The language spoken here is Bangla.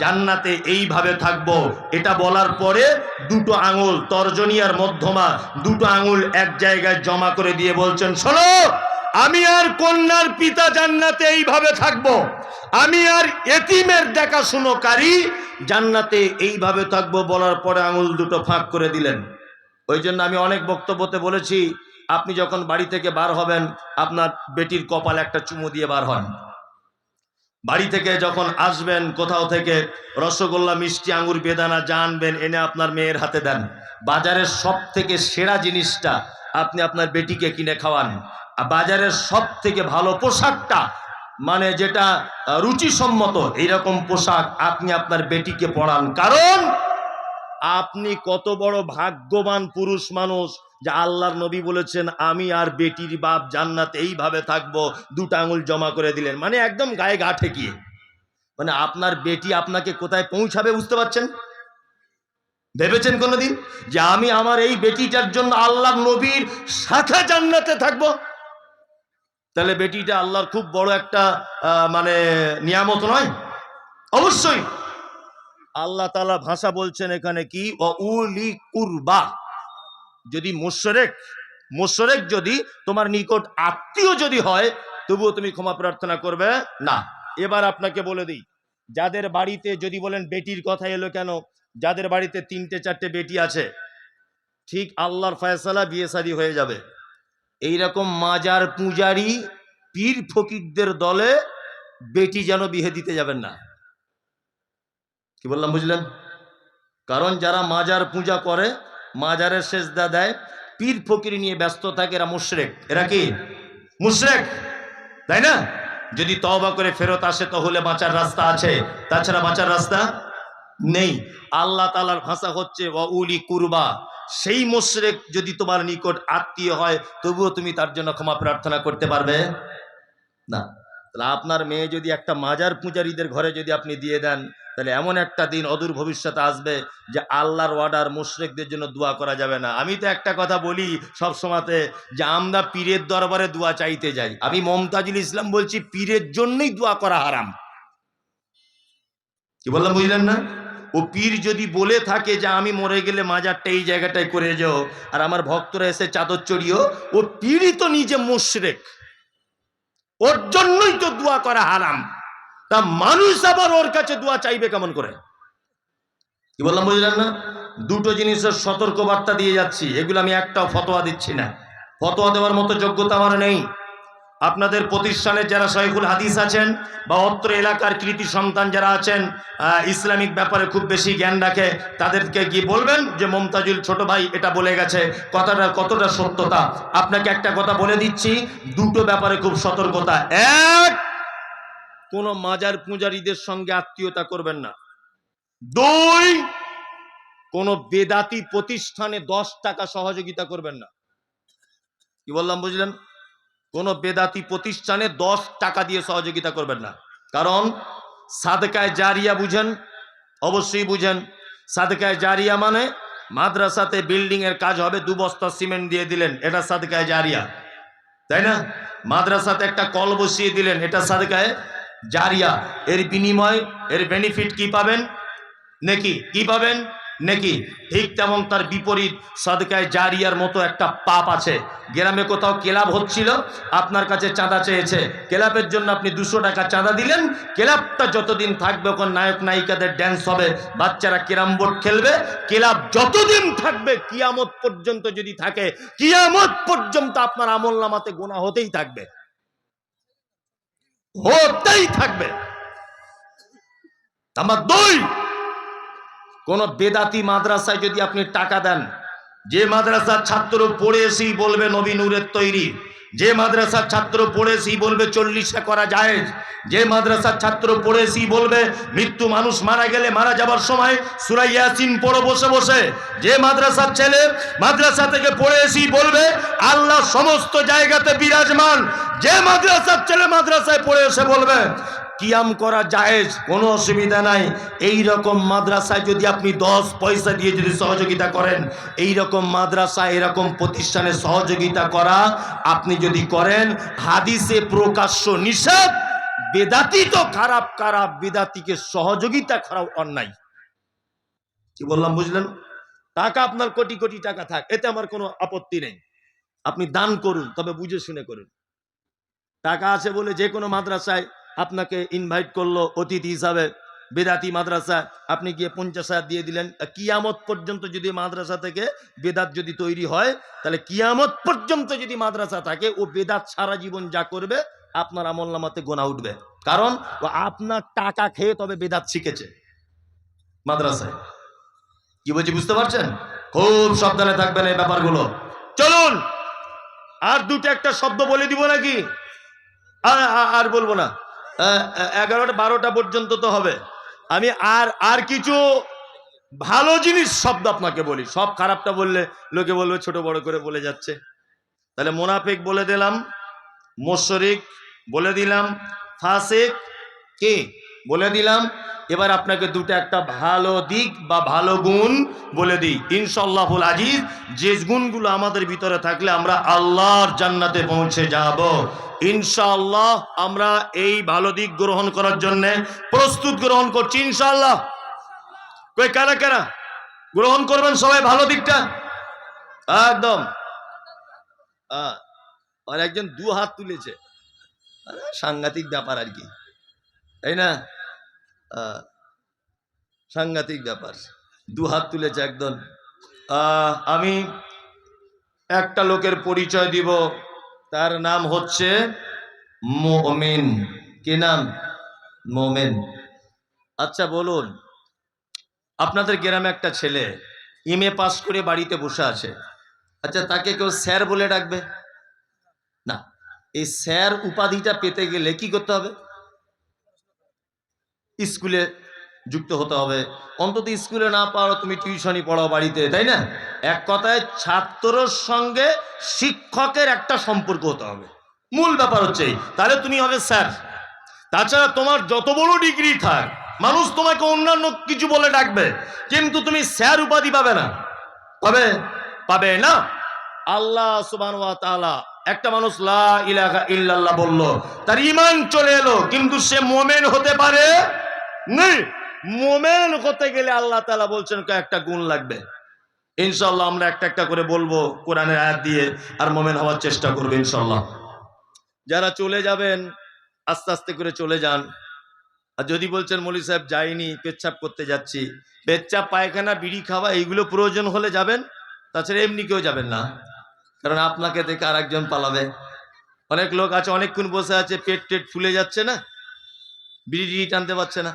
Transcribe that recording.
জান্নাতে এইভাবে থাকব। এটা বলার পরে দুটো আঙুল তর্জনী আর মধ্যমা, দুটো আঙুল এক জায়গায় জমা করে দিয়ে বলছেন, শোনো, আমি আর কন্যার পিতা জান্নাতে এইভাবে থাকব। আমি আর এতিমের দেখাশুনোকারী জান্নাতে এইভাবে থাকব বলার পরে আঙুল দুটো ফাঁক করে দিলেন। ওই জন্য আমি অনেক বক্তব্যতে বলেছি, আপনি যখন বাড়ি থেকে বার হবেন, আপনার বেটির কপাল একটা চুমু দিয়ে বার হন। বাড়ি থেকে যখন আসবেন, কোথাও থেকে রসগোল্লা, মিষ্টি আঙুর বেদানা জানবেন, এনে আপনার মেয়ের হাতে দেন। বাজারের সব থেকে সেরা জিনিসটা আপনি আপনার বেটিকে কিনে খাওয়ান। আর বাজারের সব থেকে ভালো পোশাকটা মানে যেটা রুচিসম্মত, এইরকম পোশাক আপনি আপনার বেটিকে পরান। কারণ, আপনি কত বড় ভাগ্যবান পুরুষ মানুষ যে আল্লাহর নবী বলেছেন, আমি আর বেটির বাপ জান্নাত এইভাবে থাকব, দুটা আঙুল জমা করে দিলেন। মানে একদম গায়ে গা ঠেকিয়ে। মানে আপনার বেটি আপনাকে কোথায় পৌঁছাবে বুঝতে পারছেন? ভেবেছেন কোনোদিন? যে আমি আমার এই বেটিটার জন্য আল্লাহর নবীর সাথে জান্নাতে থাকব? তাহলে বেটিটা আল্লাহর খুব বড় একটা মানে নিয়ামত নয়? অবশ্যই। আল্লাহ তালা ভাষা বলছেন এখানে কি? উলি কুরবা। যদি মোশরেক মোশরেক যদি তোমার নিকট আত্মীয় যদি হয়, তবুও তুমি ক্ষমা প্রার্থনা করবে না। এবার আপনাকে বলে দিই, যাদের বাড়িতে যদি বলেন বেটির কথা এলো কেন, যাদের বাড়িতে তিনটে চারটে বেটি আছে, ঠিক আল্লাহর ফয়সালা বিয়ে শাদী হয়ে যাবে। এইরকম মাজার পূজারি, পীর ফকিরদের দলে বেটি যেন বিয়ে দিতে যাবেন না। কি বললাম, বুঝলেন? কারণ যারা মাজার পূজা করে মাজারের সেজদা দেয়, পীর ফকির নিয়ে ব্যস্ত থাকে, এরা মুশরেক। এরা কি? মুশরেক। তাই না? যদি তওবা করে ফেরত আসে, তাহলে বাঁচার রাস্তা আছে। তাছাড়া বাঁচার রাস্তা নেই। আল্লাহ তালার ভাষা হচ্ছে উলি কুরবা। সেই মুশরেক যদি তোমার নিকট আত্মীয় হয়, তবুও তুমি তার জন্য ক্ষমা প্রার্থনা করতে পারবে? না। তাহলে আপনার মেয়ে যদি একটা মাজার পূজারীদের ঘরে যদি আপনি দিয়ে দেন তাহলে এমন একটা দিন, অদূর ভবিষ্যতে আসবে যে আল্লাহর ওয়ার্ডার মুশরেকদের জন্য দোয়া করা যাবে না। আমি তো একটা কথা বলি সব সময়তে যে আমরা পীরের দরবারে দোয়া চাইতে যাই। আমি মমতাজুল ইসলাম বলছি, পীরের জন্যই দোয়া করা হারাম। কি বললাম, বুঝলেন না? ও পীর যদি বলে থাকে যে আমি মরে গেলে মাজারটা এই জায়গাটায় করে যাও, আর আমার ভক্তরা এসে চাদর চড়িও, ও পীরই তো নিজে মুশরেক। ওর জন্যই তো দোয়া করা হারাম। তা মানুষ আবার ওর কাছে দোয়া চাইবে কেমন করে? কি বললাম বুঝলেন না? দুটো জিনিসের সতর্ক বার্তা দিয়ে যাচ্ছি, এগুলো আমি একটাও ফতোয়া দিচ্ছি না। ফতোয়া দেওয়ার মতো যোগ্যতা আমার নেই। আপনাদের প্রতিষ্ঠানে যারা শৈখুল হাদিস আছেন বা অত্র এলাকার কৃতি সন্তান যারা আছেন ইসলামিক ব্যাপারে খুব বেশি জ্ঞান রাখে, তাদেরকে কি বলবেন যে, মমতাজুল ছোট ভাই এটা বলে গেছে, কথাটা কতটা সত্যতা? আপনাকে একটা কথা বলে দিচ্ছি, দুটো ব্যাপারে খুব সতর্কতা। এক কোনো মাজার পূজারীদের সঙ্গে আত্মীয়তা করবেন না। দুই কোনো বেদাতি প্রতিষ্ঠানে দশ টাকা সহযোগিতা করবেন না। কি বললাম বুঝলেন? কোনো বেদাতি প্রতিষ্ঠানে দশ টাকা দিয়ে সহযোগিতা করবেন না। কারণ সাদকায় জারিয়া বুঝেন অবশ্যই বুঝেন সাদকায় জারিয়া মানে মাদ্রাসাতে বিল্ডিং এর কাজ হবে দু বস্তা সিমেন্ট দিয়ে দিলেন এটা সাদকায় জারিয়া। তাই না? মাদ্রাসাতে একটা কল বসিয়ে দিলেন এটা সাদকায় জারিয়া, এর বিনিময়, এর বেনিফিট কি পাবেন? নেকি? কি পাবেন? নেকি? ঠিক তেমন তার বিপরীত সদকায় জারিয়ার মতো একটা পাপ আছে। গ্রামে কোথাও ক্লাব হচ্ছিল, আপনার কাছে চাঁদা চেয়েছে। ক্লাবের জন্য আপনি দুশো টাকা চাঁদা দিলেন। ক্লাবটা যতদিন থাকবে ওখানে নায়ক, নায়িকাদের ড্যান্স হবে, বাচ্চারা ক্যারাম বোর্ড খেলবে। ক্লাব যতদিন থাকবে, কিয়ামত পর্যন্ত যদি থাকে, কিয়ামত পর্যন্ত আপনার আমল নামাতে গোনা হতেই থাকবে। হতেই থাকবে। আমার দুই, কোন বেদাতি মাদ্রাসায় যদি আপনি টাকা দেন, যে মাদ্রাসার ছাত্র পড়ে এসেই বলবে, নবী নূরের তৈরি। যে মাদ্রাসার ছাত্র পড়েছি বলবে চল্লিশে করা যায় যে মাদ্রাসার ছাত্র পড়েছি বলবে মৃত্যু মানুষ মারা গেলে মারা যাবার সময় সুরাই ইয়াসিন পড়ো বসে বসে। যে মাদ্রাসার ছেলে মাদ্রাসা থেকে পড়েছি বলবে আল্লাহ সমস্ত জায়গাতে বিরাজমান। যে মাদ্রাসার ছেলে মাদ্রাসায় পড়ে এসে বলবে কিয়াম করা জায়েজ, কোনো অসুবিধা নাই। এই রকম মাদ্রাসায় যদি আপনি দশ পয়সা দিয়ে যদি সহযোগিতা করেন এই রকম মাদ্রাসা এরকম প্রতিষ্ঠানে সহযোগিতা করা আপনি যদি করেন, হাদিসে প্রকাশ্য নিষেধ, বেদাতি তো খারাপ খারাপ, বেদাতিকে সহযোগিতা করাও অন্যায়। কি বললাম, বুঝলেন? টাকা আপনার কোটি কোটি টাকা থাক, এতে আমার কোনো আপত্তি নেই। আপনি দান করুন, তবে বুঝে শুনে করুন। টাকা আছে বলে যে কোনো মাদ্রাসায় আপনাকে ইনভাইট করল, অতিথি হিসাবে। বেদাতি মাদ্রাসা, আপনি গিয়ে পঞ্চাশ হাজার দিয়ে দিলেন। কিয়ামত পর্যন্ত যদি মাদ্রাসা থেকে বেদাত যদি তৈরি হয়, তাহলে কিয়ামত পর্যন্ত যদি মাদ্রাসা থাকে, ও বেদাত সারা জীবন যা করবে, আপনার আমল নামাতে গোনা উঠবে। কারণ, ও আপনার টাকা খেয়ে তবে বেদাত শিখেছে মাদ্রাসায়। কি বলছি, বুঝতে পারছেন? খুব সাবধানে থাকবেন এই ব্যাপারগুলো। চলুন! আর দুটো একটা শব্দ বলে দিব নাকি? আর বলব না। এগারোটা বারোটা পর্যন্ত তো হবে। আমি আর আর কিছু ভালো জিনিস শব্দ আপনাকে বলি। সব খারাপটা বললে লোকে বলবে ছোট বড় করে বলে যাচ্ছে। তাহলে মোনাফিক বলে দিলাম, মোশরিক বলে দিলাম, ফাসিক কে? বলে দিলাম, এবার আপনাকে দুটো একটা ভালো দিক বা ভালো গুণ বলে দিই। ইনশাল্লাহুল আজিজ, যে গুণগুলো আমাদের ভিতরে থাকলে আমরা আল্লাহর জান্নাতে পৌঁছে যাব। ইনশাআল্লাহ আমরা এই ভালো দিক গ্রহণ করার জন্য প্রস্তুত গ্রহণ করছি, ইনশাআল্লাহ। কই, কারা কারা? গ্রহণ করবেন সবাই ভালো দিকটা? একদম। আর একজন দু হাত তুলেছে। সাংঘাতিক ব্যাপার আর কি। তাই না? সাংঘাতিক ব্যাপার। দু হাত তুলেছে একদম। আমি একটা লোকের পরিচয় দিব। তার নাম হচ্ছে মোমেন। কি নাম? মোমেন। আচ্ছা বলুন, আপনাদের গ্রামে একটা ছেলে এমএ পাস করে বাড়িতে বসে আছে। আচ্ছা তাকে কেউ স্যার বলে ডাকবে? না, এই স্যার উপাধিটা পেতে গেলে কি করতে হবে? স্কুলে যুক্ত হতে হবে। অন্তত স্কুলে না পারো তুমি টিউশনই পড়াও বাড়িতে, তাই না? এক কথায় ছাত্রর সঙ্গে শিক্ষকের একটা সম্পর্ক হতে হবে। মূল ব্যাপার হচ্ছে তাহলে তুমি হবে স্যার। তাছাড়া তোমার যত বড় ডিগ্রি থাক, মানুষ তোমাকে অন্যান্য কিছু বলে ডাকবে, কিন্তু তুমি স্যার উপাধি পাবে না। পাবে? পাবে না? আল্লাহ সুবান একটা মানুষ লা ইলাহা ইল্লাল্লাহ বলল, তার ইমান চলে এলো, কিন্তু সে মোমেন হতে পারে নেই মোমেন হতে গেলে আল্লাহ তালা বলছেন একটা গুণ লাগবে। ইনশাল্লাহ আমরা একটা একটা করে বলব কোরআনের আয়াত দিয়ে, আর মোমেন হওয়ার চেষ্টা করব ইনশাল্লাহ যারা চলে যাবেন, আস্তে আস্তে করে চলে যান। আর যদি বলছেন, মলি সাহেব, যাইনি, পেচ্ছাপ করতে যাচ্ছি। পেচ্ছাপ, পায়খানা, বিড়ি খাওয়া, এইগুলো প্রয়োজন হলে যাবেন, তাছাড়া এমনি কেউ যাবেন না। কারণ আপনাকে দেখে আর একজন পালাবে। অনেক লোক আছে, অনেকক্ষণ বসে আছে, পেট টেট ফুলে যাচ্ছে না, বিড়ি টিড়ি টানতে পারছে না।